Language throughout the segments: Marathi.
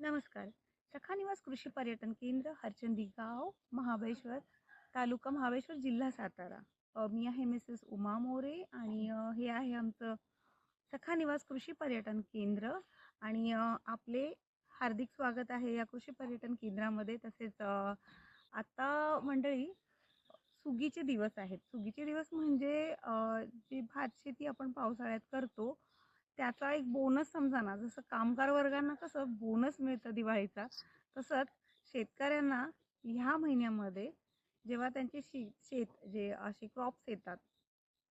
नमस्कार. सखा निवास कृषी पर्यटन केंद्र हरचंदी गाव महाबळेश्वर तालुका महाबळेश्वर जिल्हा सातारा. मी आहे मिसेस उमा मोरे आणि हे आहे आमचं सखा निवास कृषी पर्यटन केंद्र आणि आपले हार्दिक स्वागत आहे या कृषी पर्यटन केंद्रामध्ये. तसेच आता मंडळी सुगीचे दिवस आहेत. सुगीचे दिवस म्हणजे जी भात शेती आपण पावसाळ्यात करतो त्याचा एक बोनस समजा ना जसं कामगार वर्गांना कसं बोनस मिळतं दिवाळीचा तसंच शेतकऱ्यांना ह्या महिन्यामध्ये जेव्हा त्यांचे शी शेत जे असे क्रॉप्स येतात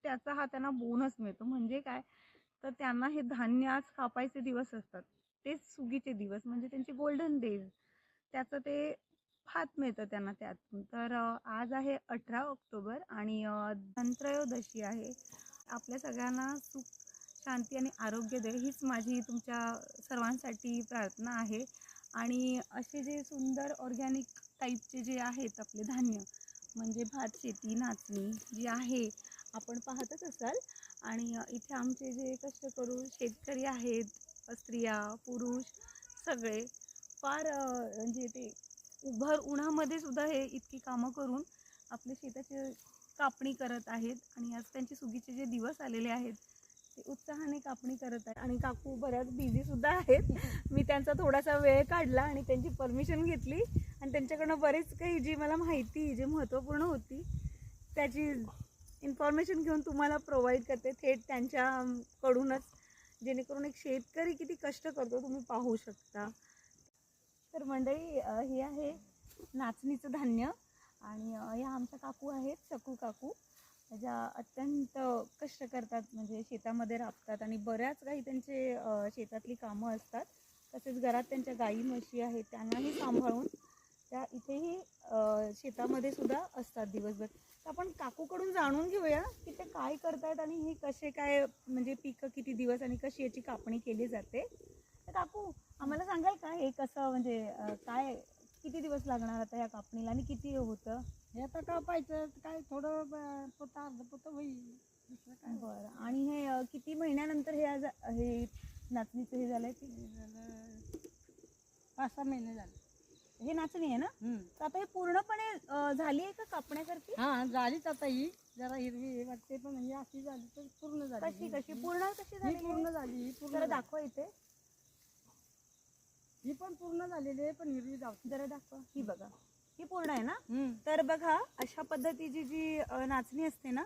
त्याचा हा त्यांना बोनस मिळतो. म्हणजे काय? तर त्यांना हे धान्य आज कापायचे दिवस असतात. तेच सुगीचे दिवस म्हणजे त्यांचे गोल्डन डेज त्याचं ते भात मिळतं त्यांना त्यातून. तर आज आहे अठरा ऑक्टोबर आणि धनत्रयोदशी आहे. आपल्या सगळ्यांना सुख शांती आणि आरोग्य दे हीच माझी तुमच्या सर्वांसाठी प्रार्थना आहे. आणि असे जे सुंदर ऑर्गॅनिक टाईपचे जे आहेत आपले धान्य म्हणजे भात शेती नाचणी जी आहे आपण पाहतच असाल. आणि इथे आमचे जे कष्टकरू शेतकरी आहेत स्त्रिया पुरुष सगळे फार म्हणजे ते उभर उन्हामध्ये सुद्धा हे इतकी कामं करून आपल्या शेताची कापणी करत आहेत. आणि आज त्यांचे सुगीचे जे दिवस आलेले आहेत उत्साहाने कापणी करत आहे. आणि काकू बऱ्याच बिझी सुद्धा आहेत. मी त्यांचा थोडासा वेळ काढला आणि त्यांची परमिशन घेतली. आणि त्यांच्याकडनं बरेच काही जी मला माहिती जी महत्त्वपूर्ण होती त्याची इन्फॉर्मेशन घेऊन तुम्हाला प्रोव्हाइड करते. थेट त्यांच्याकडूनच. जेणेकरून एक शेतकरी किती कष्ट करतो तुम्ही पाहू शकता. तर मंडळी हे आहे नाचणीचं धान्य. आणि ह्या आमच्या काकू आहेत सकू काकू. ज्या अत्यंत कष्ट करतात म्हणजे शेतामध्ये राबतात आणि बऱ्याच काही त्यांचे शेतातली कामं असतात. तसेच घरात त्यांच्या गाई म्हशी आहेत त्यांनाही सांभाळून त्या इथेही शेतामध्ये सुद्धा असतात दिवसभर. तर आपण काकूकडून जाणून घेऊया की ते काय करतायत आणि हे कसे काय म्हणजे पिकं किती दिवस आणि कशी याची कापणी केली जाते. तर काकू आम्हाला सांगाल का हे कसं म्हणजे काय किती दिवस लागणार आता या कापणीला आणि किती होतं? हे आता कापायचं काय थोडं ब- पोतं अर्ध पोतं होईल. दुसरं काय? बरं. आणि हे अ, किती महिन्यानंतर हे आज हे नाचणीचं हे झालंय ते? हे झालं पाच सहा महिने झाले. हे नाचणी आहे ना? हम्म. तर आता हे पूर्णपणे अ, झाली आहे का कापण्यासारखी? हा झालीच आता ही. जरा हिरवी हे वाटते पण ही अशी झाली तर पूर्ण झाली. कशी कशी? ही- पूर्ण कशी झाली पूर्ण झाली ही पूर्ण जरा झाली. दाखवा इथे. ही पण पूर्ण झालेली आहे पण हिरवी जाऊ जरा दाखवा. ही बघा. ही पूर्ण आहे ना. तर बघा अशा पद्धतीची जी नाचणी असते ना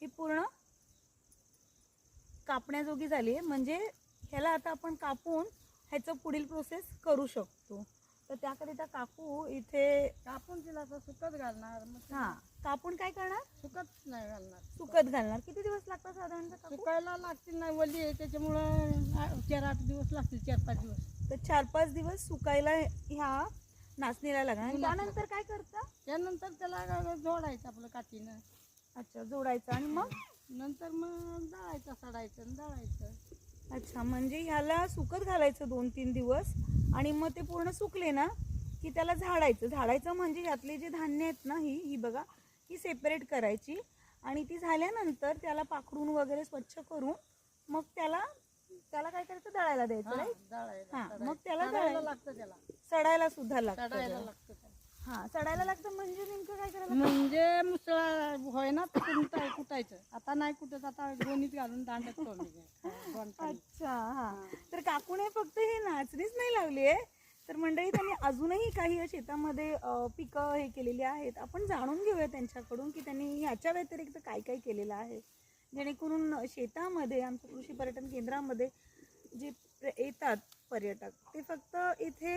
ही पूर्ण कापण्याजोगी झाली आहे. म्हणजे ह्याला आता आपण कापून ह्याचं पुढील प्रोसेस करू शकतो. तर त्याकरिता काकू इथे कापून तिला असं सुकत घालणार हा. कापून काय करणार? सुकत नाही घालणार. सुकत घालणार. किती दिवस लागतात साधारणतः सुकायला लागतील नाही वली आहे त्याच्यामुळं चार आठ दिवस लागतील चार पाच दिवस. तर चार पाच दिवस सुकायला ह्या नाचणीला लागणार त्यानंतर काय करता? त्यानंतर त्याला जोडायचं आपलं काठीनं. अच्छा जोडायचं. आणि मग? नंतर मग दळायचं सडायचं आणि दळायचं. अच्छा म्हणजे ह्याला सुकत घालायचं दोन तीन दिवस आणि मग ते पूर्ण सुकले ना की त्याला झाडायचं. झाडायचं म्हणजे यातले जे धान्य आहेत ना ही ही बघा ही सेपरेट करायची आणि ती झाल्यानंतर त्याला पाखडून वगैरे स्वच्छ करून मग त्याला त्याला काय करायचं दळायला द्यायचं हा, right? दळायला हा, सडायला. मग त्याला दळायला- लागतं त्याला. सडायला सुद्धा लागतं सडायला त्याला. लागतं त्याला. हा सडायला लागतं म्हणजे नेमकं काय करायला म्हणजे मुसळा होय ना कुटाय कुटायचं. आता नाही कुठत आता गोणीत घालून दांडत अच्छा हा. तर काकूने फक्त हे नाचणीच नाही लावली आहे. तर मंडळी त्यांनी अजूनही काही शेतामध्ये अ, पिकं हे केलेली आहेत. आपण जाणून घेऊया त्यांच्याकडून की त्यांनी ह्याच्या व्यतिरिक्त काय काय केलेलं आहे. जेणेकरून शेतामध्ये आमच्या कृषी पर्यटन केंद्रामध्ये जे येतात पर्यटक ते फक्त इथे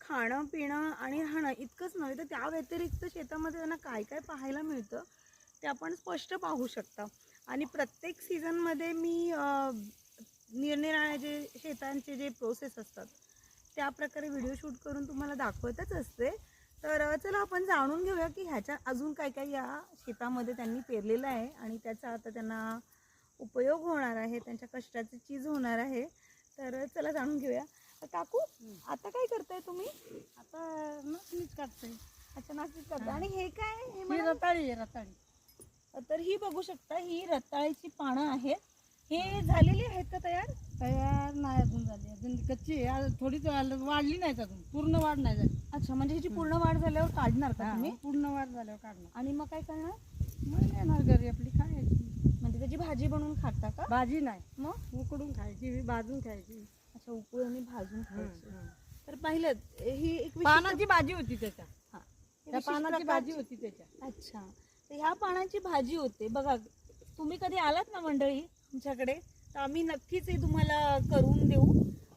खाणं पिणं आणि राहणं इतकंच नव्हे तर त्या व्यतिरिक्त शेतामध्ये त्यांना काय काय पाहायला मिळतं ते आपण स्पष्ट पाहू शकता. आणि प्रत्येक सीझनमध्ये मी निरनिराळ्या जे शेतांचे जे प्रोसेस असतात त्या प्रकारे व्हिडिओ शूट करून तुम्हाला दाखवतच असते. तर चला आपण जाणून घेऊया की ह्याच्या अजून काय काय या शेतामध्ये त्यांनी पेरलेलं आहे आणि त्याचा आता त्यांना उपयोग होणार आहे त्यांच्या कष्टाची चीज होणार आहे. तर चला जाणून घेऊया. तर काकू आता काय करताय तुम्ही? आता नसलीच काढतोय. अच्छा नाशिक करता आणि हे काय हे ही मला- रताळी आहे रताळी. तर ही बघू शकता ही रताळीची पानं आहेत. हे झालेली आहेत का तयार? तयार नाही अजून झाली. अजून कच्ची आहे. आज थोडीच वाढ- वाढली नाही अजून. पूर्ण वाढ नाही झाली. अच्छा म्हणजे ह्याची पूर्ण वाढ झाल्यावर काढणार का हा, तुम्ही? पूर्ण वाढ झाल्यावर काढणार. आणि मग काय करणार? मग येणार घरी आपली खायची. म्हणजे त्याची भाजी बनवून खाता का? भाजी नाही. मग? उकडून खायची भाजून खायची. अच्छा उकळून आणि भाजून खायची. तर पाहिलं ही एक विशिष्ट- पानाची भाजी होती त्याच्या. हा. त्या विशिष्ट पानाची प्रकारची- भाजी होती त्याच्या. अच्छा. तर ह्या पानाची भाजी होते. बघा तुम्ही कधी आलात ना मंडळी आमच्याकडे तर आम्ही नक्कीच हे तुम्हाला करून देऊ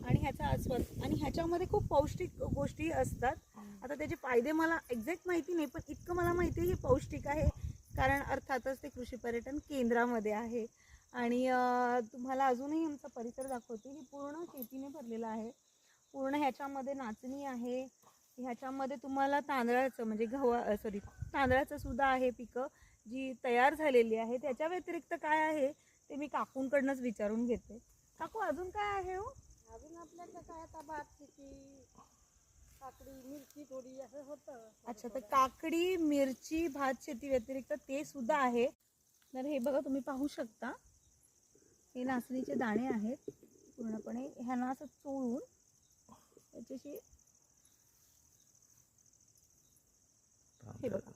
आणि ह्याचा आस्वाद आणि ह्याच्यामध्ये खूप पौष्टिक गोष्टी असतात. आता त्याचे फायदे मला एक्झॅक्ट माहिती नाही पण इतकं मला माहिती आहे हे पौष्टिक आहे. कारण अर्थातच ते कृषी पर्यटन केंद्रामध्ये आहे. आणि तुम्हाला अजूनही आमचा परिसर दाखवते. की पूर्ण शेतीने भरलेला आहे. पूर्ण ह्याच्यामध्ये नाचणी आहे. ह्याच्यामध्ये तुम्हाला तांदळाचं म्हणजे गव्हा सॉरी तांदळाचं सुद्धा आहे पिकं जी तयार झालेली आहे. त्याच्या व्यतिरिक्त काय आहे? ते मी काकूंकडनंच विचारून घेते. काकू अजून काय आहे हो? अजून आपल्याकडे काय आता भात शेती काकडी मिरची थोडी असं होतं. अच्छा तर काकडी मिरची भात शेती व्यतिरिक्त ते सुद्धा आहे. तर हे बघा तुम्ही पाहू शकता. हे नाचणीचे दाणे आहेत. पूर्णपणे ह्यांना असं चोळून त्याच्याशी हे बघा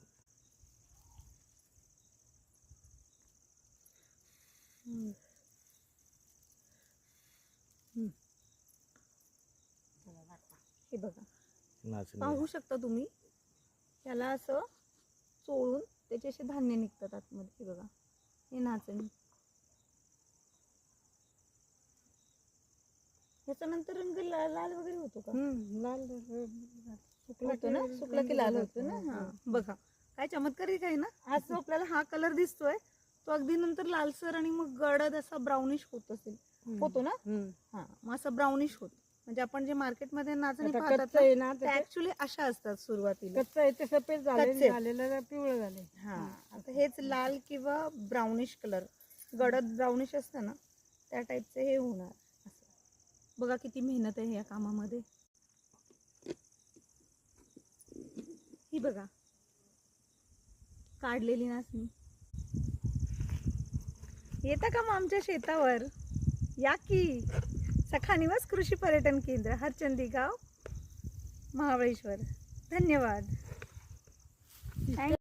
हम्म. हम्म. हे बघा. नाचणी. पाहू शकता तुम्ही? त्याला असं चोळून त्याचे असे धान्य निघतात आतमध्ये. हे बघा. हे नाचणी. ह्याचा नंतर रंग लाल वगैरे होतो का? हम्म, लाल होतो ना? सुकला की लाल होतो ना? हा. बघा. काय चमत्कारिक आहे ना? आज आपल्याला हा कलर दिसतोय. तो अगदी नंतर लालसर आणि मग गडद असा ब्राउनिश होत असेल. होतो ना? हा मग असं ब्राउनिश होत. म्हणजे आपण जे मार्केटमध्ये नाचणी पाहतात ऍक्च्युली अशा असतात सुरुवातीला. सफेद पिवळं झाले. हा आता हेच लाल किंवा ब्राउनिश कलर गडद ब्राउनिश असतं ना त्या टाईपचे हे होणार. बघा किती मेहनत आहे या कामामध्ये. ही बघा. काढलेली नाचणी. येता का मग आमच्या शेतावर? या की. सखा निवास कृषी पर्यटन केंद्र हरचंदी गाव महाबळेश्वर. धन्यवाद.